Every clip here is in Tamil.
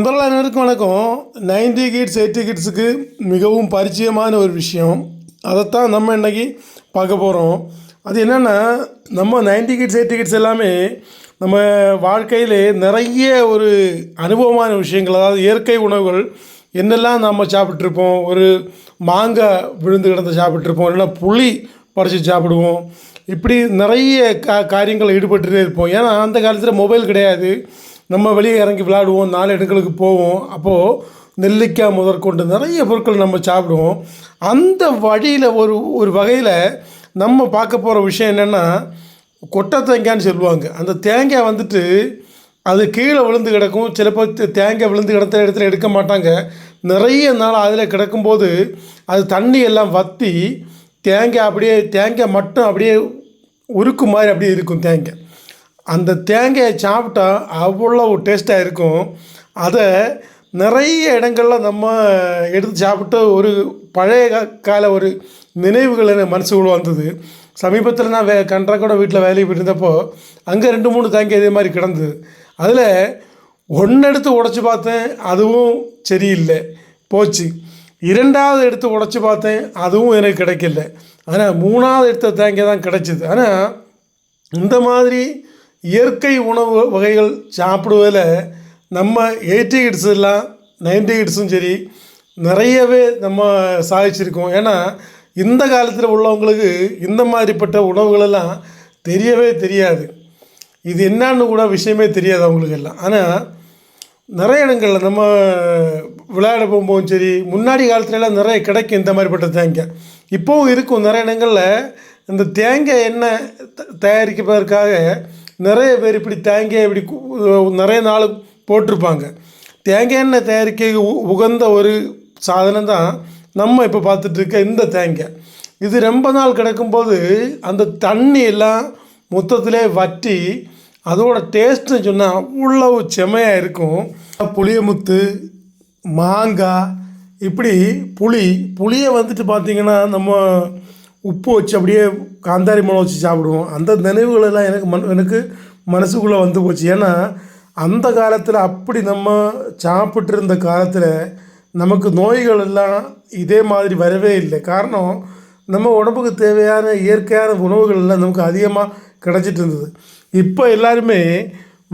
நண்பர்கள் வணக்கம். நைன்டி கிட்ஸ் எயிட்டி கிட்ஸுக்கு மிகவும் பரிச்சயமான ஒரு விஷயம். அதைத்தான் நம்ம இன்னைக்கு பார்க்க போகிறோம் அது என்னென்னா நம்ம நைன்டி கிட்ஸ் எயிட்டி கிட்ஸ் எல்லாமே நம்ம வாழ்க்கையில் நிறைய ஒரு அனுபவமான விஷயங்கள் அதாவது இயற்கை உணவுகள் என்னெல்லாம் நம்ம சாப்பிட்ருப்போம் ஒரு மாங்காய் விழுந்து கிடந்து சாப்பிட்ருப்போம் இல்லைன்னா புளி பறித்து சாப்பிடுவோம். இப்படி நிறைய கா காரியங்கள் ஈடுபட்டுட்டே இருப்போம். ஏன்னா அந்த காலத்தில் மொபைல் கிடையாது. நம்ம வெளியே இறங்கி விளையாடுவோம் நாலு இடங்களுக்கு போவோம். அப்போது நெல்லிக்காய் முதற்கொண்டு நிறைய பொருட்கள் நம்ம சாப்பிடுவோம். அந்த வழியில் ஒரு ஒரு வகையில் நம்ம பார்க்க போகிற விஷயம் என்னென்னா கொட்டை தேங்காய்னு சொல்லுவாங்க. அந்த தேங்காய் வந்துட்டு அது கீழே விழுந்து கிடக்கும். சிலப்போ தேங்காய் விழுந்து கிடந்த இடத்துல எடுக்க மாட்டாங்க. நிறைய நாள் அதில் கிடக்கும்போது அது தண்ணி எல்லாம் வற்றி தேங்காய் அப்படியே தேங்காய் மட்டும் அப்படியே உருக்கு மாதிரி அப்படியே இருக்கும் தேங்காய். அந்த தேங்காயை சாப்பிட்டா அவ்வளோ டேஸ்ட்டாக இருக்கும். அதை நிறைய இடங்களில் நம்ம எடுத்து சாப்பிட்டு ஒரு பழைய கால ஒரு நினைவுகள் எனக்கு மனசுக்குள்ளே வந்தது. சமீபத்தில் நான் வே கன்றாக்கூட வீட்டில் வேலைக்கு போயிருந்தப்போ அங்கே ரெண்டு மூணு தேங்காய் இதே மாதிரி கிடந்தது. அதில் ஒன்று எடுத்து உடச்சி பார்த்தேன் அதுவும் சரியில்லை போச்சு. இரண்டாவது எடுத்து உடச்சி பார்த்தேன் அதுவும் எனக்கு கிடைக்கல. ஆனால் மூணாவது எடுத்த தேங்காய் தான் கிடைச்சிது. ஆனால் இந்த மாதிரி இயற்கை உணவு வகைகள் சாப்பிடுவதில் நம்ம எயிட்டி கிட்ஸ் எல்லாம் நைன்டி கிட்ஸும் சரி நிறையவே நம்ம சாதிச்சிருக்கோம். ஏன்னா இந்த காலத்தில் உள்ளவங்களுக்கு இந்த மாதிரிப்பட்ட உணவுகளெல்லாம் தெரியவே தெரியாது. இது என்னன்னு கூட விஷயமே தெரியாது அவங்களுக்கு எல்லாம். ஆனால் நிறைய இடங்களில் நம்ம விளையாட போகும்போதும் சரி முன்னாடி காலத்துலலாம் நிறைய கிடைக்கும் இந்த மாதிரிப்பட்ட தேங்காய். இப்போவும் இருக்கும் நிறைய இடங்களில் இந்த தேங்காய் எண்ணெய் த- தயாரிப்பதற்காக நிறைய பேர் இப்படி தேங்காய் இப்படி நிறைய நாள் போட்டிருப்பாங்க. தேங்காய் எண்ணெய் தயாரிக்க உ- உகந்த ஒரு சாதனம் தான் நம்ம இப்போ பார்த்துட்ருக்க இந்த தேங்காய். இது ரொம்ப நாள் கிடக்கும்போது அந்த தண்ணி எல்லாம் மொத்தத்திலே வற்றி அதோட டேஸ்ட்னு சொன்னால் அவ்வளவு செமையாக இருக்கும். புளியமுத்து மாங்காய் இப்படி புளி புளியை வந்துட்டு பார்த்திங்கன்னா நம்ம உப்பு வச்சு அப்படியே காந்தாரி மிளகு வச்சு சாப்பிடுவோம். அந்த நினைவுகளெல்லாம் எனக்கு மன எனக்கு மனசுக்குள்ளே வந்து போச்சு. ஏன்னா அந்த காலத்தில் அப்படி நம்ம சாப்பிட்டுருந்த காலத்தில் நமக்கு நோய்கள் எல்லாம் இதே மாதிரி வரவே இல்லை. காரணம் நம்ம உடம்புக்கு தேவையான இயற்கையான உணவுகள் எல்லாம் நமக்கு அதிகமாக கிடச்சிட்டு இருந்தது. இப்போ எல்லாருமே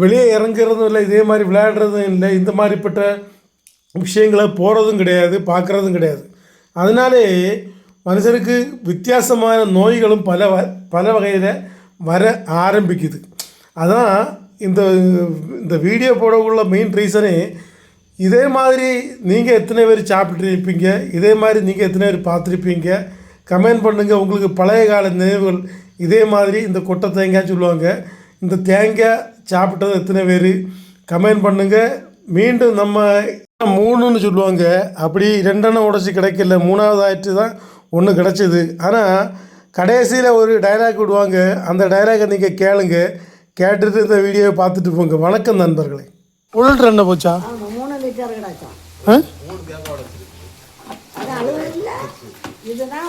வெளியே இறங்குறதும் இல்லை இதே மாதிரி விளையாடுறதும் இல்லை இந்த மாதிரிப்பட்ட விஷயங்களை போகிறதும் கிடையாது பார்க்குறதும் கிடையாது. அதனாலே மனுஷனுக்கு வித்தியாசமான நோய்களும் பல வ பல வகையில் வர ஆரம்பிக்குது. அதான் இந்த இந்த வீடியோ போடக்குள்ள மெயின் ரீசனே இதே மாதிரி நீங்கள் எத்தனை பேர் சாப்பிட்ருப்பீங்க இதே மாதிரி நீங்கள் எத்தனை பேர் பார்த்துருப்பீங்க கமெண்ட் பண்ணுங்கள் உங்களுக்கு பழைய கால நினைவுகள் இதே மாதிரி இந்த கொட்டை தேங்காய் சொல்லுவாங்க இந்த தேங்காய் சாப்பிட்டது எத்தனை பேர் கமெண்ட் பண்ணுங்கள் மீண்டும் நம்ம மூணுன்னு சொல்லுவாங்க. அப்படி ரெண்டெண்ணம் உடச்சி கிடைக்கல மூணாவது ஆயிட்டு தான் ஒன்று கிடச்சிது. ஆனால் கடைசியில் ஒரு டைலாக் விடுவாங்க. அந்த டைலாக்கை நீங்கள் கேளுங்க. கேட்டுட்டு இந்த வீடியோவை பார்த்துட்டு போங்க. வணக்கம் நண்பர்களே. உழல் ரெண்டை போச்சா? மூணு லிட்டர் இல்லை. இதுதான்